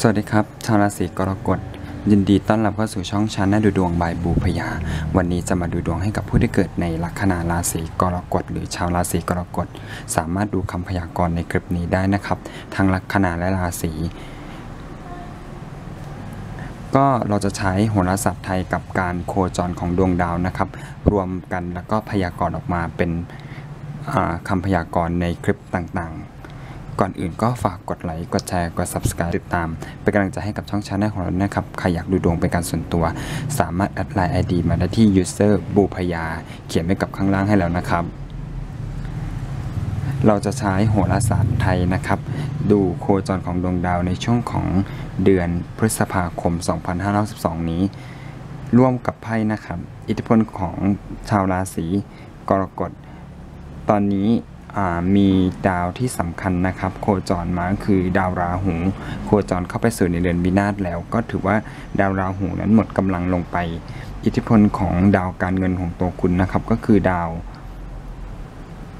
สวัสดีครับ ชาวราศีกรกฎ ยินดีต้อนรับเข้าสู่ช่องชันนาดูดวงบายบูพยา วันนี้จะมาดูดวงให้กับผู้ที่เกิดในลัคนาราศีกรกฎ หรือชาวราศีกรกฎ สามารถดูคำพยากรณ์ในคลิปนี้ได้นะครับ ทั้งลัคนาและราศีก็เราจะใช้โหราศาสตร์ไทยกับการโคจรของดวงดาวนะครับ รวมกันแล้วก็พยากรณ์ออกมาเป็นคำพยากรณ์ในคลิปต่างๆ ก่อนอื่นก็ฝากกดไลค์ กดแชร์ กด subscribe ติดตาม เป็นกำลังใจให้กับช่องชาแนลของเรานะครับ ใครอยากดูดวงเป็นการส่วนตัว สามารถแอดไลน์ ID มาได้ที่ user บูพยา เขียนไว้กับข้างล่างให้แล้วนะครับ เราจะใช้โหราศาสตร์ไทยนะครับ ดูโคจรของดวงดาวในช่วงของเดือนพฤษภาคม 2512 นี้ ร่วมกับไพ่นะครับ อิทธิพลของชาวราศีกรกฎ ตอนนี้ มีดาวที่สำคัญนะครับ โคจรมาคือดาวราหู โคจรเข้าไปสู่ในเรือนวินาศแล้ว ก็ถือว่าดาวราหูนั้นหมดกำลังลงไป อิทธิพลของดาวการเงินของตัวคุณนะครับ ก็คือดาว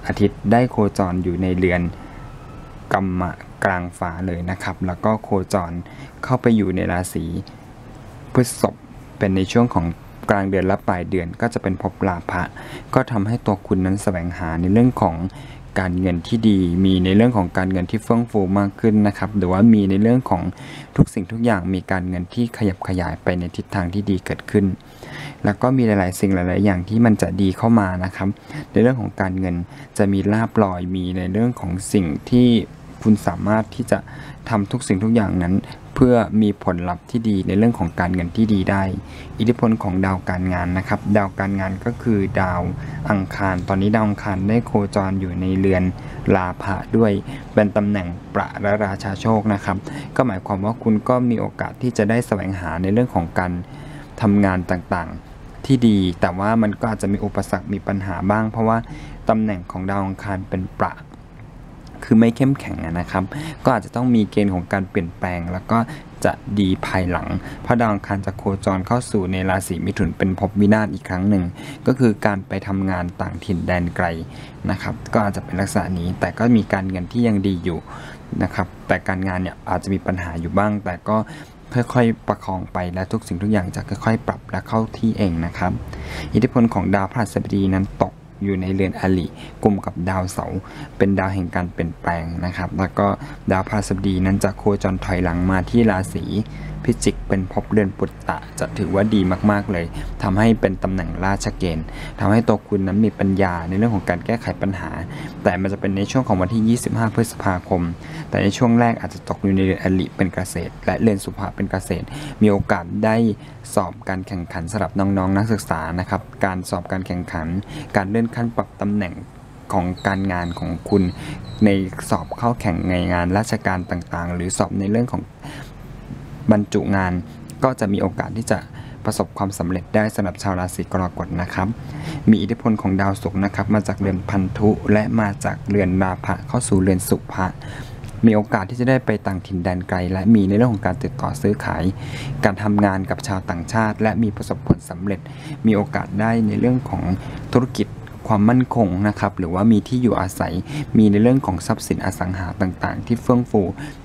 อาทิตย์ได้โคจรอยู่ในเรือนกรรมะกลางฟ้าเลยนะครับ แล้วก็โคจรเข้าไปอยู่ในราศีพฤษภเป็นในช่วงของกลางเดือนและปลายเดือนก็จะเป็นพบลาภะก็ทำให้ตัวคุณนั้นแสวงหาในเรื่องของ การเงินที่ดี มีในเรื่องของการเงินที่เฟื่องฟูมากขึ้นนะครับ หรือว่ามีในเรื่องของทุกสิ่งทุกอย่างมีการเงินที่ขยับขยายไปในทิศทางที่ดีเกิดขึ้น แล้วก็มีหลาย ๆ สิ่งหลาย ๆ อย่างที่มันจะดีเข้ามานะครับ ในเรื่องของการเงินจะมีลาบลอยมีในเรื่องของสิ่งที่คุณสามารถที่จะทำทุกสิ่งทุกอย่างนั้น เพื่อมีผลลัพธ์ที่ดีในเรื่องของการเงินที่ดีได้ อิทธิพลของดาวการงานนะครับ ดาวการงานก็คือดาวอังคาร ตอนนี้ดาวอังคารได้โคจรอยู่ในเรือนลาภะด้วย เป็นตำแหน่งประและราชาโชคนะครับ ก็หมายความว่าคุณก็มีโอกาสที่จะได้แสวงหาในเรื่องของการทำงานต่างๆ ที่ดี แต่ว่ามันก็อาจจะมีอุปสรรคมีปัญหาบ้าง เพราะว่าตำแหน่งของดาวอังคารเป็นประ คือไม่เข้มแข็งนะครับ ก็อาจจะต้องมีเกณฑ์ของการเปลี่ยนแปลง แล้วก็จะดีภายหลัง พระดาวอังคารจะโคจรเข้าสู่ในราศีมิถุนเป็นภพวินาศอีกครั้งหนึ่ง ก็คือการไปทำงานต่างถิ่นแดนไกลนะครับ ก็อาจจะเป็นลักษณะนี้ แต่ก็มีการเงินที่ยังดีอยู่นะครับ แต่การงานเนี่ยอาจจะมีปัญหาอยู่บ้าง แต่ก็ค่อยๆ ประคองไปและทุกสิ่งทุกอย่างจะค่อยๆ ปรับและเข้าที่เองนะครับ อิทธิพลของดาวพฤหัสบดีนั้นตก อยู่ในเรือนอลิกลุ่มกับดาวเสาร์เป็นดาวแห่งการเปลี่ยนแปลงนะครับ แล้วก็ดาวพฤหัสบดีนั้นจะโคจรถอยหลังมาที่ราศีพิจิกเป็นพบเรือนปุตตะจะถือว่าดีมากๆเลยทำให้เป็นตำแหน่งราชเกณฑ์ทำให้ตัวคุณนั้นมีปัญญาในเรื่องของการแก้ไขปัญหา แต่มันจะเป็นในช่วงของวันที่ 25 พฤษภาคม แต่ในช่วงแรกอาจจะตกอยู่ในเรือนอลิเป็นเกษตร และเรือนสุภาเป็นเกษตร มีโอกาสได้ สอบการแข่งขันสำหรับน้องๆนนักศึกษานะครับ การสอบการแข่งขัน การเลื่อนขั้นปรับตำแหน่งของการงานของคุณ ในสอบเข้าแข่งในงานราชการต่างๆ หรือสอบในเรื่องของบรรจุงาน ก็จะมีโอกาสที่จะประสบความสำเร็จได้สำหรับชาวราศีกรกฎนะครับ มีอิทธิพลของดาวศุกร์นะครับ มาจากเรือนพันธุและมาจากเรือนราภะเข้าสู่เรือนสุภะ มีโอกาสที่จะได้ไปต่างถิ่นแดนไกล และมีในเรื่องของการติดต่อซื้อขาย การทำงานกับชาวต่างชาติ และมีประสบผลสำเร็จ มีโอกาสได้ในเรื่องของธุรกิจความมั่นคงนะครับ หรือว่ามีที่อยู่อาศัย มีในเรื่องของทรัพย์สินอสังหาต่างๆ ที่เฟื่องฟู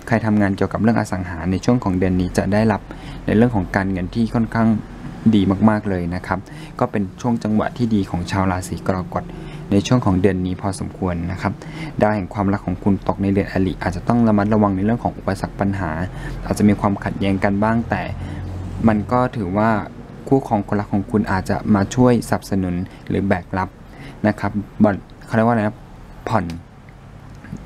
ใครทำงานเกี่ยวกับเรื่องอสังหาในช่วงของเดือนนี้จะได้รับในเรื่องของการเงินที่ค่อนข้างดีมากๆเลยนะครับ ก็เป็นช่วงจังหวะที่ดีของชาวราศีกรกฎ ในช่วงของเดือนนี้พอสมควรนะครับ ดาวแห่งความรักของคุณตกในเดือนอลิอาจจะต้องระมัดระวังในเรื่องของอุปสรรคปัญหา อาจจะมีความขัดแย้งกันบ้างแต่ มันก็ถือว่าคู่ของคนรักของคุณอาจจะมาช่วยสนับสนุนหรือแบกรับนะครับบอลเขาเรียกว่าอะไรนะผ่อน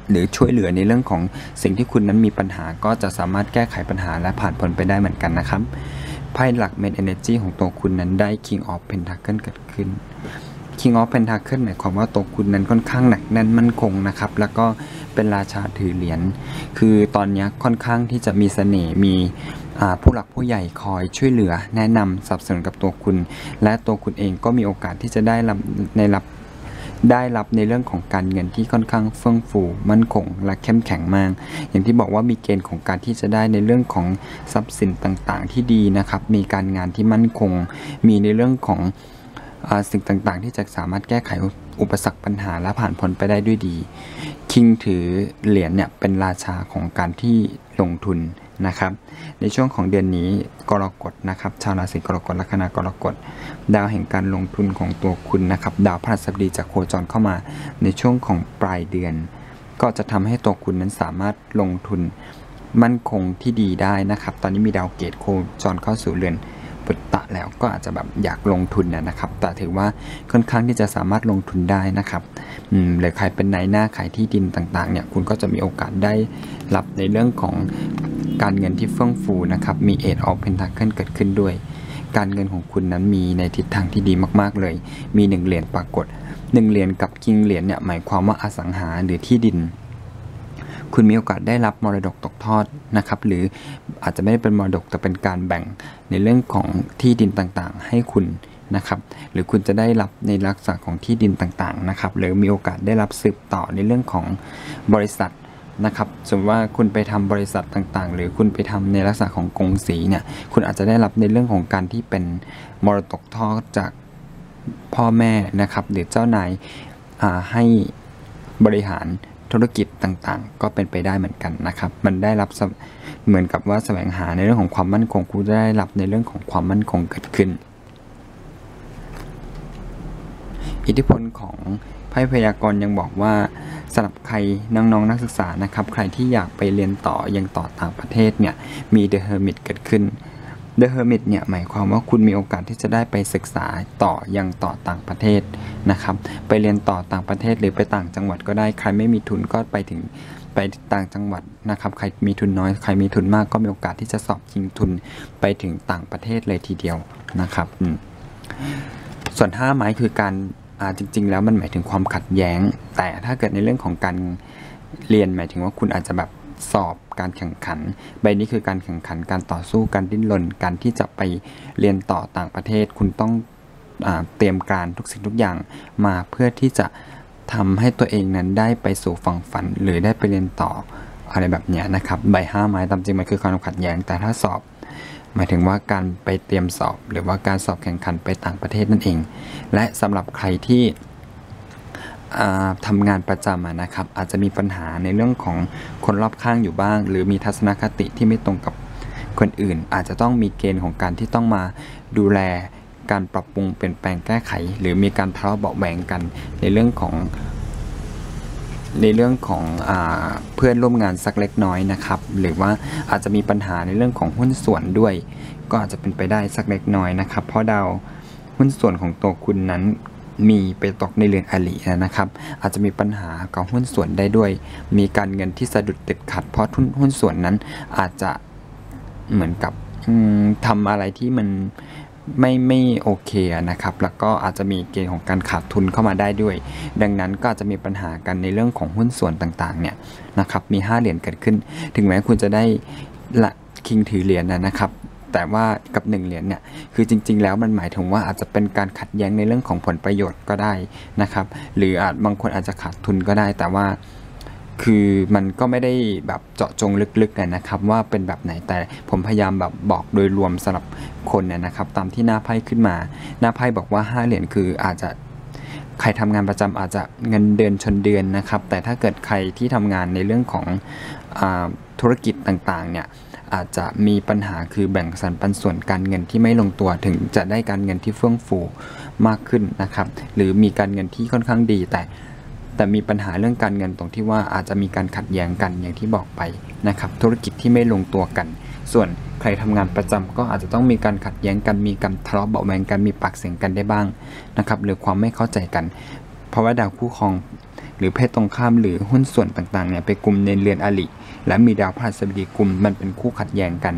หรือช่วยเหลือในเรื่องของสิ่งที่คุณนั้นมีปัญหาก็จะสามารถแก้ไขปัญหาและผ่านพ้นไปได้เหมือนกันนะครับไพ่หลักเมนเอเนจีของตัวคุณนั้นได้ King of Pentacle เกิดขึ้น King of Pentacle หมายความว่าตัวคุณนั้นค่อนข้างหนักแน่นมั่นคงนะครับ แล้วก็เป็นราชาถือเหรียญ คือตอนนี้ค่อนข้างที่จะมีเสน่ห์มีผู้หลักผู้ใหญ่คอยช่วยเหลือ แนะนำสนับสนุนกับตัวคุณ และตัวคุณเองก็มีโอกาสที่จะได้รับในรับได้รับในเรื่องของการเงินที่ค่อนข้างเฟื่องฟูมั่นคง และเข้มแข็งมาก อย่างที่บอกว่ามีเกณฑ์ของการที่จะได้ในเรื่องของทรัพย์สินต่างๆ ที่ดีนะครับ มีการงานที่มั่นคง มีในเรื่องของ สิ่งต่างๆ ที่จะสามารถแก้ไขอุปสรรคปัญหาและผ่านพ้นไปได้ด้วยดี คิงถือเหรียญเนี่ยเป็นราชาของการที่ลงทุนนะครับ ในช่วงของเดือนนี้กรกฎนะครับ ชาวราศีกรกฎลัคนากรกฎดาวแห่งการลงทุนของตัวคุณนะครับ ดาวพฤหัสบดีจากโคจรเข้ามาในช่วงของปลายเดือน ก็จะทำให้ตัวคุณนั้นสามารถลงทุนมั่นคงที่ดีได้นะครับ ตอนนี้มีดาวเกตโคจรเข้าสู่เรือน ปุตตะแล้วก็อาจจะแบบอยากลงทุนนะครับ แต่ถือว่าค่อนข้างที่จะสามารถลงทุนได้นะครับหรือใครเป็นนายหน้าขายที่ดินต่างๆเนี่ยคุณก็จะมีโอกาสได้รับในเรื่องของการเงินที่เฟื่องฟูนะครับ มีเอทออฟเพนทัคเกิลเกิดขึ้นด้วย การเงินของคุณนั้นมีในทิศทางที่ดีมากๆเลย มีหนึ่งเหรียญปรากฏหนึ่งเหรียญกับกิงเหรียญเนี่ยหมายความว่าอสังหาหรือที่ดิน คุณมีโอกาสได้รับมรดกตกทอดนะครับ หรืออาจจะไม่ได้เป็นมรดกแต่เป็นการแบ่งในเรื่องของที่ดินต่างๆ ให้คุณนะครับ หรือคุณจะได้รับในลักษณะของที่ดินต่างๆนะครับ หรือมีโอกาสได้รับสืบต่อในเรื่องของบริษัทนะครับ สมมติว่าคุณไปทำบริษัทต่างๆ หรือคุณไปทำในลักษณะของกงสีเนี่ย คุณอาจจะได้รับในเรื่องของการที่เป็นมรดกทอดจากพ่อแม่นะครับ หรือเจ้านายให้บริหาร ธุรกิจต่างๆ ก็เป็นไปได้เหมือนกันนะครับ มันได้รับเหมือนกับว่าแสวงหาในเรื่องของความมั่นคงคุณได้รับในเรื่องของความมั่นคงเกิดขึ้น อิทธิพลของไพ่พยากรณ์ยังบอกว่าสำหรับใครน้องๆนนักศึกษานะครับ ใครที่อยากไปเรียนต่อยังต่อต่างประเทศเนี่ยมีเดอะเฮอร์มิตเกิดขึ้น เดอะเฮอร์มิตเนี่ยหมายความว่าคุณมีโอกาสที่จะได้ไปศึกษาต่อยังต่อต่างประเทศนะครับไปเรียนต่อต่างประเทศหรือไปต่างจังหวัดก็ได้ใครไม่มีทุนก็ไปถึงไปต่างจังหวัดนะครับ ใครมีทุนน้อย ใครมีทุนมากก็มีโอกาสที่จะสอบชิงทุนไปถึงต่างประเทศเลยทีเดียวนะครับส่วนห้าไม้คือการจริง ๆ แล้วมันหมายถึงความขัดแย้ง แต่ถ้าเกิดในเรื่องของการเรียนหมายถึงว่าคุณอาจจะแบบ สอบการแข่งขัน ใบนี้คือการแข่งขันการต่อสู้การดิ้นรนการที่จะไปเรียนต่อต่างประเทศ คุณต้องอเตรียมการทุกสิ่งทุกอย่างมาเพื่อที่จะทำให้ตัวเองนั้นได้ไปสู่ฝั่งฝัน หรือได้ไปเรียนต่ออะไรแบบนี้นะครับ ใบห้าไม้ตามจริงมันคือความขัดแย้งแต่ถ้าสอบ หมายถึงว่าการไปเตรียมสอบ หรือว่าการสอบแข่งขันไปต่างประเทศนั่นเอง และสำหรับใครที่ ทำงานประจำนะครับ อาจจะมีปัญหาในเรื่องของคนรอบข้างอยู่บ้าง หรือมีทัศนคติที่ไม่ตรงกับคนอื่น อาจจะต้องมีเกณฑ์ของการที่ต้องมาดูแลการปรับปรุงเปลี่ยนแปลงแก้ไข หรือมีการทะเลาะเบาแหวงกันในเรื่องของในเรื่องของอเพื่อนร่วมงานสักเล็กน้อยนะครับ หรือว่าอาจจะมีปัญหาในเรื่องของหุ้นส่วนด้วย ก็อาจจะเป็นไปได้สักเล็กน้อยนะครับ เพราะดาวหุ้นส่วนของตัวคุณนั้น มีไปตกในเรือนอลินะครับ อาจจะมีปัญหากับหุ้นส่วนได้ด้วย มีการเงินที่สะดุดติดขัด เพราะทุนหุ้นส่วนนั้นอาจจะเหมือนกับทำอะไรที่มันไม่ไม่โอเคนะครับ แล้วก็อาจจะมีเกณฑ์ของการขาดทุนเข้ามาได้ด้วย ดังนั้นก็อาจจะมีปัญหากันในเรื่องของหุ้นส่วนต่างๆเนี่ยนะครับ มี 5 เหรียญเกิดขึ้น ถึงแม้คุณจะได้ละคิงถือเหรียญนะครับ แต่ว่ากับ1เหรียญเนี่ยคือจริง ๆ แล้วมันหมายถึงว่าอาจจะเป็นการขัดแย้งในเรื่องของผลประโยชน์ก็ได้นะครับ หรืออาจบางคนอาจจะขาดทุนก็ได้ แต่ว่าคือมันก็ไม่ได้แบบเจาะจงลึกๆนะครับ ว่าเป็นแบบไหนแต่ผมพยายามแบบบอกโดยรวมสำหรับคนเนี่ยนะครับ ตามที่หน้าไพ่ขึ้นมา หน้าไพ่บอกว่า 5 เหรียญคืออาจจะใครทำงานประจำอาจจะเงินเดือนชนเดือนนะครับ แต่ถ้าเกิดใครที่ทำงานในเรื่องของอธุรกิจต่างๆเนี่ย อาจจะมีปัญหาคือแบ่งสรรปันส่วนการเงินที่ไม่ลงตัวถึงจะได้การเงินที่เฟื่องฟูมากขึ้นนะครับ หรือมีการเงินที่ค่อนข้างดี แต่แต่มีปัญหาเรื่องการเงินตรงที่ว่าอาจจะมีการขัดแย้งกันอย่างที่บอกไปนะครับ ธุรกิจที่ไม่ลงตัวกัน ส่วนใครทำงานประจำก็อาจจะต้องมีการขัดแย้งกันมีการทะเลาะเบาแวงกันมีปากเสียงกันได้บ้างนะครับหรือความไม่เข้าใจกัน เพราะว่าดาวคู่ครอง หรือเพศตรงข้ามหรือหุ้นส่วนต่างๆเนี่ยไปกลุ่มในเรือนอริและมีดาวพฤหัสบดีกลุ่มมันเป็นคู่ขัดแย้งกัน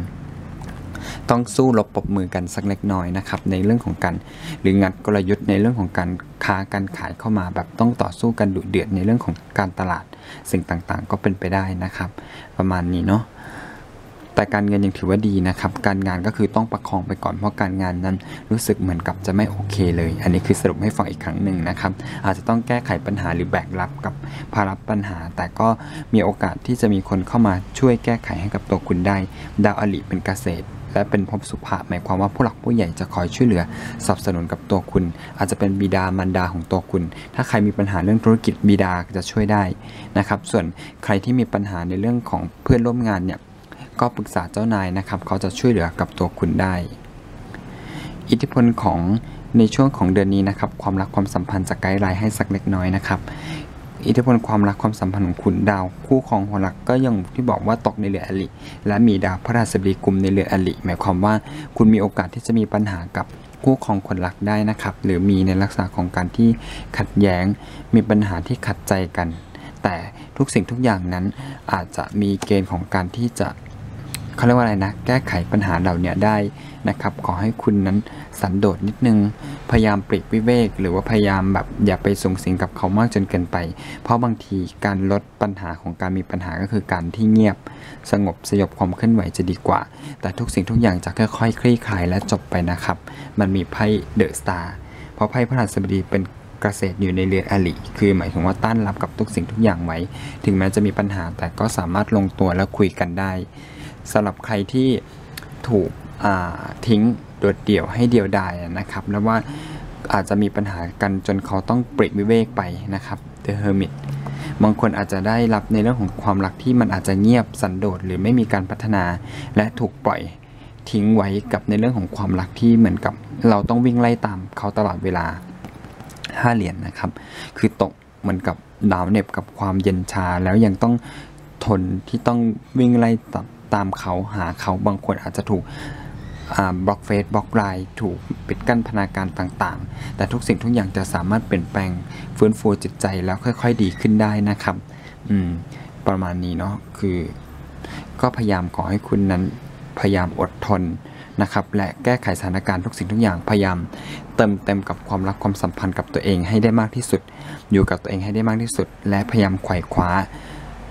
ต้องสู้รบปบมือกันสักเล็กน้อยนะครับในเรื่องของการหรืองัดกลยุทธ์ในเรื่องของการค้าการขายเข้ามาแบบต้องต่อสู้กันดุเดือดในเรื่องของการตลาด สิ่งต่างๆ ก็เป็นไปได้นะครับ ประมาณนี้เนาะ แต่การเงินยังถือว่าดีนะครับ การงานก็คือต้องประคองไปก่อนเพราะการงานนั้นรู้สึกเหมือนกับจะไม่โอเคเลย อันนี้คือสรุปให้ฟังอีกครั้งหนึ่งนะครับ อาจจะต้องแก้ไขปัญหาหรือแบกรับกับภาระปัญหา แต่ก็มีโอกาสที่จะมีคนเข้ามาช่วยแก้ไขให้กับตัวคุณได้ ดาวอลิเป็นเกษตรและเป็นภพสุภาหมายความว่าผู้หลักผู้ใหญ่จะคอยช่วยเหลือสนับสนุนกับตัวคุณ อาจจะเป็นบิดามารดาของตัวคุณ ถ้าใครมีปัญหาเรื่องธุรกิจบิดาจะช่วยได้นะครับ ส่วนใครที่มีปัญหาในเรื่องของเพื่อนร่วมงานเนี่ย ก็ปรึกษาเจ้านายนะครับ เขาจะช่วยเหลือกับตัวคุณได้ อิทธิพลของในช่วงของเดือนนี้นะครับ ความรักความสัมพันธ์จะไกด์ไลน์ให้สักเล็กน้อยนะครับ อิทธิพลความรักความสัมพันธ์ของคุณดาว คู่ครองหัวรักก็ยังที่บอกว่าตกในเรืออลิและมีดาวพระราชบดีกลุ่มในเรืออลิหมายความว่าคุณมีโอกาสที่จะมีปัญหากับคู่ครองคนรักได้นะครับ หรือมีในลักษณะของการที่ขัดแย้ง มีปัญหาที่ขัดใจกัน แต่ทุกสิ่งทุกอย่างนั้นอาจจะมีเกณฑ์ของการที่จะ เขาเรียกว่าอะไรนะ แก้ไขปัญหาเหล่านี้ได้นะครับ ขอให้คุณนั้นสันโดษนิดนึง พยายามปลีกวิเวก หรือว่าพยายามแบบอย่าไปสูงสิงกับเขามากจนเกินไป เพราะบางทีการลดปัญหาของการมีปัญหาก็คือการที่เงียบ สงบสยบความเคลื่อนไหวจะดีกว่า แต่ทุกสิ่งทุกอย่างจะค่อยๆคลี่คลายและจบไปนะครับ มันมีไพ่เดอะสตาร์เพราะไพ่พระราชบดีเป็นเกษตรอยู่ในเรืออลิคือหมายถึงว่าต้านรับกับทุกสิ่งทุกอย่างไว้ ถึงแม้จะมีปัญหาแต่ก็สามารถลงตัวและคุยกันได้ สำหรับใครที่ถูกทิ้งโดดเดี่ยวให้เดียวดายนะครับ แล้วว่าอาจจะมีปัญหากันจนเขาต้องปริวิเวกไปนะครับ The Hermit บางคนอาจจะได้รับในเรื่องของความรักที่มันอาจจะเงียบสันโดษหรือไม่มีการพัฒนา และถูกปล่อยทิ้งไว้กับในเรื่องของความรักที่เหมือนกับ เราต้องวิ่งไล่ตามเขาตลอดเวลาห้าเหรียญนนะครับ คือตกเหมือนกับดาวเน็บกับความเย็นชาแล้วยังต้องทนที่ต้องวิ่งไล่ตามามเขาหาเขาบางคนอาจจะถูกบล็อกเฟซบล็อกไลน์ถูกปิดกั้นพนาการต่างๆ แต่ทุกสิ่งทุกอย่างจะสามารถเปลี่ยนแปลงฟื้นฟูจิตใจแล้วค่อยๆดีขึ้นได้นะครับอืมประมาณนี้เนาะคือ ก็พยายามขอให้คุณนั้นพยายามอดทนนะครับและแก้ไขสถานการณ์ทุกสิ่งทุกอย่างพยายามเติมเต็มกับความรักความสัมพันธ์กับตัวเองให้ได้มากที่สุด อยู่กับตัวเองให้ได้มากที่สุด และพยายามไขว่คว้า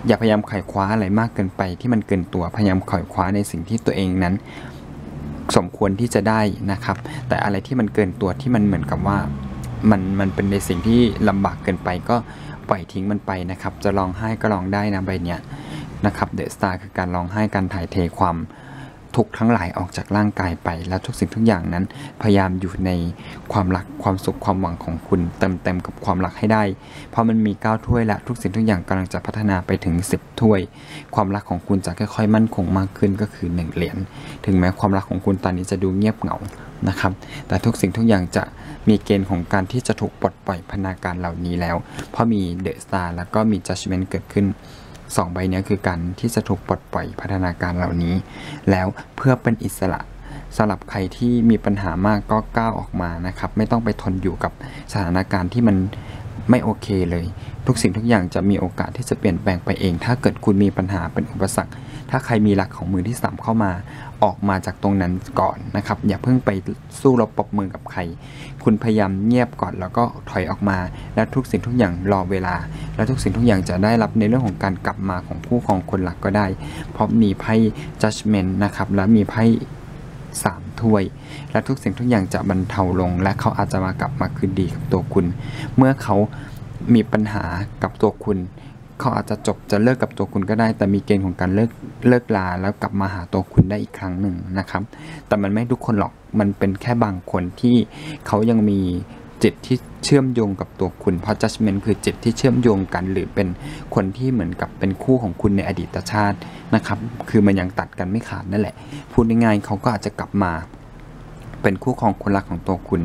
อย่าพยายามไขว่คว้าอะไรมากเกินไปที่มันเกินตัวพยายามไขว่คว้าในสิ่งที่ตัวเองนั้น สมควรที่จะได้นะครับ แต่อะไรที่มันเกินตัวที่มันเหมือนกับว่ามันมันเป็นในสิ่งที่ลำบากเกินไปก็ปล่อยทิ้งมันไปนะครับ จะร้องไห้ก็ร้องได้นะใบเนี้ยนะครับเดอะสตาร์คือการร้องไห้การถ่ายเทความ ทุกทั้งหลายออกจากร่างกายไป แล้วทุกสิ่งทุกอย่างนั้น พยายามอยู่ในความรักความสุขความหวังของคุณเต็มเต็มกับความรักให้ได้ เพราะมันมี 9 ถ้วยและทุกสิ่งทุกอย่างกำลังจะพัฒนาไปถึง 10 ถ้วย ความรักของคุณจะค่อยๆ มั่นคงมากขึ้นก็คือ 1 เหรียญถึงแม้ความรักของคุณตอนนี้จะดูเงียบเหงานะครับ แต่ทุกสิ่งทุกอย่างจะมีเกณฑ์ของการที่จะถูกปลดปล่อยพนาการเหล่านี้แล้ว เพราะมีเดอะสตาร์แล้วก็มีจัดเมนต์เกิดขึ้น สองใบนี้คือการที่จะถูกปลดปล่อยพัฒนาการเหล่านี้ แล้วเพื่อเป็นอิสระสำหรับใครที่มีปัญหามากก็ก้าวออกมานะครับ ไม่ต้องไปทนอยู่กับสถานการณ์ที่มันไม่โอเคเลย ทุกสิ่งทุกอย่างจะมีโอกาสที่จะเปลี่ยนแปลงไปเอง ถ้าเกิดคุณมีปัญหาเป็นอุปสรรค ถ้าใครมีหลักของมือที่สามเข้ามา ออกมาจากตรงนั้นก่อนนะครับ อย่าเพิ่งไปสู้รบปบมือกับใคร คุณพยายามเงียบก่อนแล้วก็ถอยออกมา แล้วทุกสิ่งทุกอย่างรอเวลา แล้วทุกสิ่งทุกอย่างจะได้รับในเรื่องของการกลับมาของคู่ของคนหลักก็ได้ เพราะมีไพ่ judgment นะครับ และมีไพ่สามถ้วย และทุกสิ่งทุกอย่างจะบรรเทาลง และเขาอาจจะมากลับมาคืนดีกับตัวคุณ เมื่อเขามีปัญหากับตัวคุณ เขาอาจจะจบจะเลิกกับตัวคุณก็ได้ แต่มีเกณฑ์ของการเลิกเลิกลาแล้วกลับมาหาตัวคุณได้อีกครั้งหนึ่งนะครับ แต่มันไม่ทุกคนหรอกมันเป็นแค่บางคนที่เขายังมีจิตที่เชื่อมโยงกับตัวคุณเพราะ judgment คือจิตที่เชื่อมโยงกัน หรือเป็นคนที่เหมือนกับเป็นคู่ของคุณในอดีตชาตินะครับ คือมันยังตัดกันไม่ขาดนั่นแหละ พูดง่ายๆเขาก็อาจจะกลับมา เป็นคู่ครองคนรักของตัวคุณ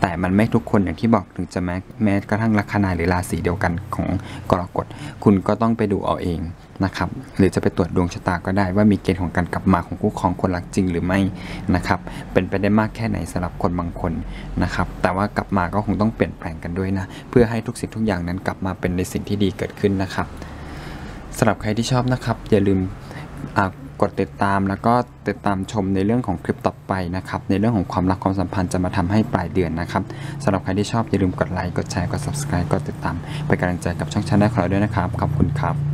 แต่มันไม่ทุกคนอย่างที่บอกถึงจะแม้แม้กระทั่งลัคนาหรือราศีเดียวกันของกรกฎคุณก็ต้องไปดูเอาเองนะครับ หรือจะไปตรวจดวงชะตาก็ได้ว่ามีเกณฑ์ของการกลับมาของคู่ครองคนรักจริงหรือไม่นะครับ เป็นไปได้มากแค่ไหนสำหรับคนบางคนนะครับ แต่ว่ากลับมาก็คงต้องเปลี่ยนแปลงกันด้วยนะ เพื่อให้ทุกสิ่งทุกอย่างนั้นกลับมาเป็นในสิ่งที่ดีเกิดขึ้นนะครับสำหรับใครที่ชอบนะครับ อย่าลืม กดติดตามแล้วก็ติดตามชมในเรื่องของคลิปต่อไปนะครับ ในเรื่องของความรักความสัมพันธ์จะมาทำให้ปลายเดือนนะครับสำหรับใครที่ชอบอย่าลืมกดไลค์กดแชร์กด subscribe กดติดตามเป็นกำลังใจกับช่องชาแนลของเราด้วยนะครับขอบคุณครับ